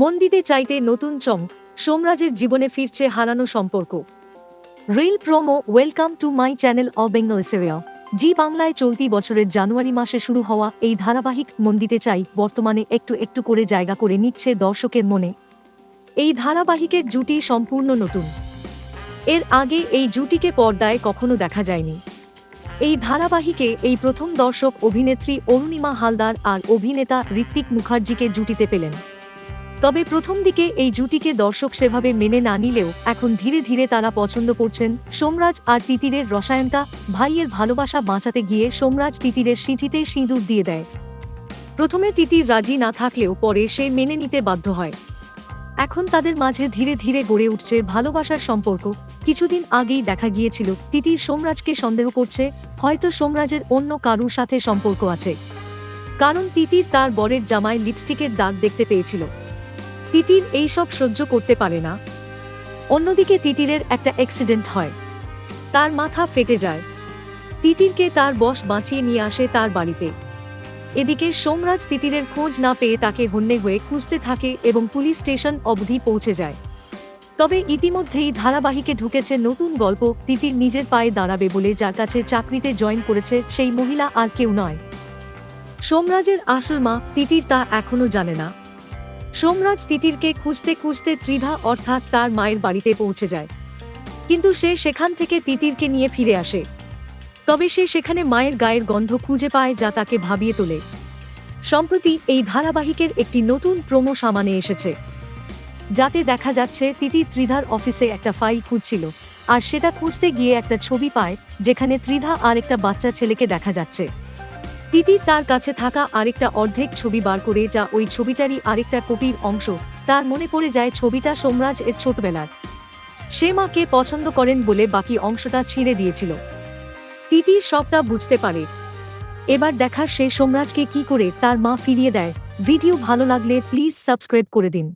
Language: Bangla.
মন দিতে চাইতে নতুন চম সোমরাজের জীবনে ফিরছে হারানো সম্পর্ক। Reel promo, welcome to my channel uh Bengal serial. Zee বাংলায় চলতি বছরের জানুয়ারি মাসে শুরু হওয়া এই ধারাবাহিক মন দিতে চাই বর্তমানে একটু একটু করে জায়গা করে নিচ্ছে দর্শকের মনে। এই ধারাবাহিকের জুটি সম্পূর্ণ নতুন। এর আগে এই জুটিকে পর্দায় কখনো দেখা যায়নি। এই ধারাবাহিকে এই প্রথম দর্শক অভিনেত্রী অরুণিমা হালদার আর অভিনেতা ঋত্বিক মুখার্জিকে জুটিতে পেলেন। তবে প্রথম দিকে এই জুটিকে দর্শক সেভাবে মেনে না নিলেও এখন ধীরে ধীরে তারা পছন্দ করছেন সোমরাজ আর তিতিরের রসায়নটা। ভাইয়ের ভালোবাসা বাঁচাতে গিয়ে সোমরাজ তিতিরের সিঁথিতে সিঁদুর দিয়ে দেয়। প্রথমে তিতির রাজি না থাকলেও পরে সে মেনে নিতে বাধ্য হয়। এখন তাদের মাঝে ধীরে ধীরে গড়ে উঠছে ভালোবাসার সম্পর্ক। কিছুদিন আগেই দেখা গিয়েছিল, তিতির সোমরাজকে সন্দেহ করছে, হয়তো সোমরাজের অন্য কারুর সাথে সম্পর্ক আছে। কারণ তিতির তার বরের জামায় লিপস্টিকের দাগ দেখতে পেয়েছিল। তিতির এইসব সহ্য করতে পারে না। অন্যদিকে তিতিরের একটা অ্যাক্সিডেন্ট হয়। তার মাথা ফেটে যায়। তিতিরকে তার বস বাঁচিয়ে নিয়ে আসে তার বাড়িতে। এদিকে সোমরাজ তিতিরের খোঁজ না পেয়ে তাকে হন্যে হয়ে খুঁজতে থাকে এবং পুলিশ স্টেশন অবধি পৌঁছে যায়। তবে ইতিমধ্যেই ধারাবাহিকে ঢুকেছে নতুন গল্প তিতির নিজের পায়ে দাঁড়াবে বলে যার কাছে চাকরিতে জয়েন করেছে সেই মহিলা আর কেউ নয়। সোমরাজের আসল মা তিতির তা এখনও জানে না। সোমরাজ তিতিরকে খুঁজতে খুঁজতে ত্রিধা অর্থাৎ তার মায়ের বাড়িতে পৌঁছে যায়। কিন্তু সে সেখান থেকে তিতিরকে নিয়ে ফিরে আসে। তবে সে সেখানে মায়ের গায়ের গন্ধ খুঁজে পায় যা তাকে ভাবিয়ে তোলে। সম্প্রতি এই ধারাবাহিকের একটি নতুন প্রোমো সামানে এসেছে। যাতে দেখা যাচ্ছে তিতির ত্রিধার অফিসে একটা ফাইল খুঁজছিল। আর সেটা খুঁজতে গিয়ে একটা ছবি পায়, যেখানে ত্রিধা আর একটা বাচ্চা ছেলেকে দেখা যাচ্ছে। তিতির তার কাছে থাকা আরেকটা অর্ধেক ছবি বার করে যা ওই ছবিটারই আরেকটা কপির অংশ। তার মনে পড়ে যায় ছবিটা সোমরাজ এর ছোটবেলার। সে মাকে পছন্দ করেন বলে বাকি অংশটা ছিঁড়ে দিয়েছিল। তিতির সবটা বুঝতে পারে। এবার দেখা সে সোমরাজকে কি করে তার মা ফিরিয়ে দেয়। ভিডিও ভালো লাগলে প্লিজ সাবস্ক্রাইব করে দিন।